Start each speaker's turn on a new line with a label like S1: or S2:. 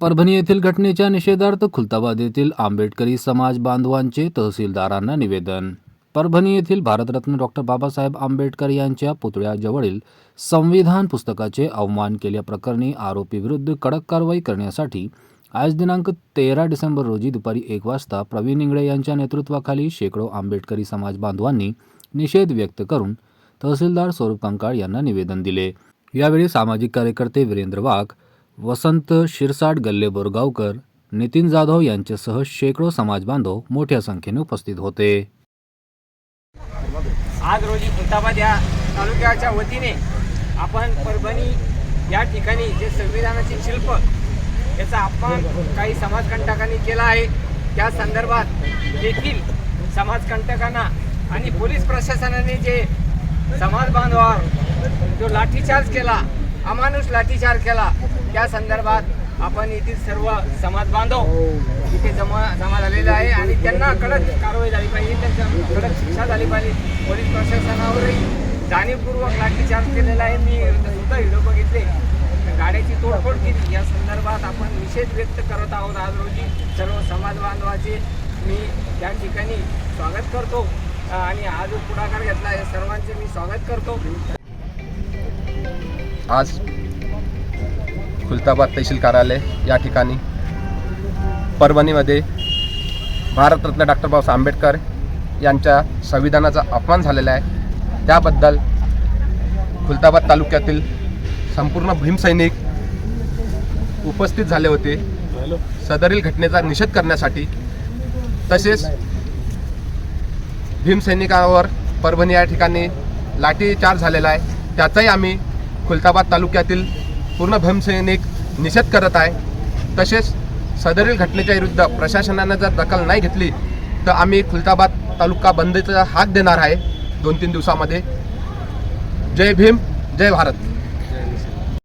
S1: परभणी येथील घटनेच्या निषेधार्थ खुलताबाद येथील आंबेडकरी समाज बांधवांचे तहसीलदारांना निवेदन. परभणी येथील भारतरत्न डॉक्टर बाबासाहेब आंबेडकर यांच्या पुतळ्याजवळील संविधान पुस्तकाचे अवमान केल्याप्रकरणी आरोपीविरुद्ध कडक कारवाई करण्यासाठी आज दिनांक तेरा डिसेंबर रोजी दुपारी एक वाजता प्रवीण इंगळे यांच्या नेतृत्वाखाली शेकडो आंबेडकरी समाज बांधवांनी निषेध व्यक्त करून तहसीलदार स्वरूप कंकाळ यांना निवेदन दिले. यावेळी सामाजिक कार्यकर्ते वीरेंद्र वाघ वसंत शिरसाट गल्ले बोरगावकर नितीन जाधव यांच्यासह शेकडो समाज बांधव मोठ्या संख्येने उपस्थित होते.
S2: आज रोजी खुलताबाद या तालुक्याच्या वतीने आपण परभणी या ठिकाणी जे संविधानाचे शिल्प याचा अपमान काही समाजकंटकांनी केला आहे त्या संदर्भात देखील समाजकंटकांना आणि पोलीस प्रशासनाने जे समाज बांधवावर जो लाठीचार्ज केला अमानुष लाठीचार केला. त्या संदर्भात आपण येथील सर्व समाज बांधव इथे जमा जमा झालेला आहे आणि त्यांना कडक कारवाई झाली पाहिजे. त्यांच्या कडक शिक्षा झाली पाहिजे. पोलीस प्रशासनावरही जाणीवपूर्वक लाठीचार्ज केलेला आहे. मी सुद्धा व्हिडिओ बघितले. गाड्याची तोडफोड केली. या संदर्भात आपण निषेध व्यक्त करत आहोत आज रोजी. सर्व समाज बांधवाचे मी त्या ठिकाणी स्वागत करतो. आणि हा जो पुढाकार घेतला या सर्वांचे मी स्वागत करतो.
S3: आज खुलताबाद तहसील कार्यालय या ठिकाणी परभणीमध्ये भारतरत्न डॉक्टर बाबासाहेब आंबेडकर यांच्या संविधानाचा अपमान झालेला आहे. त्याबद्दल खुलताबाद तालुक्यातील संपूर्ण भीमसैनिक उपस्थित झाले होते. सदरील घटनेचा निषेध करण्यासाठी तसेच भीमसैनिकांवर परभणी या ठिकाणी लाठीचार्ज झालेला आहे. त्याचाही आम्ही खुलताबाद तालुक्यातील पूर्ण भीमसैनिक निषेध करत आहे. तसेच सदरील घटनेच्या विरुद्ध प्रशासनानं जर दखल नाही घेतली तर आम्ही खुलताबाद तालुका बंदचा हाक देणार आहे दोन तीन दिवसामध्ये. जय भीम जय भारत.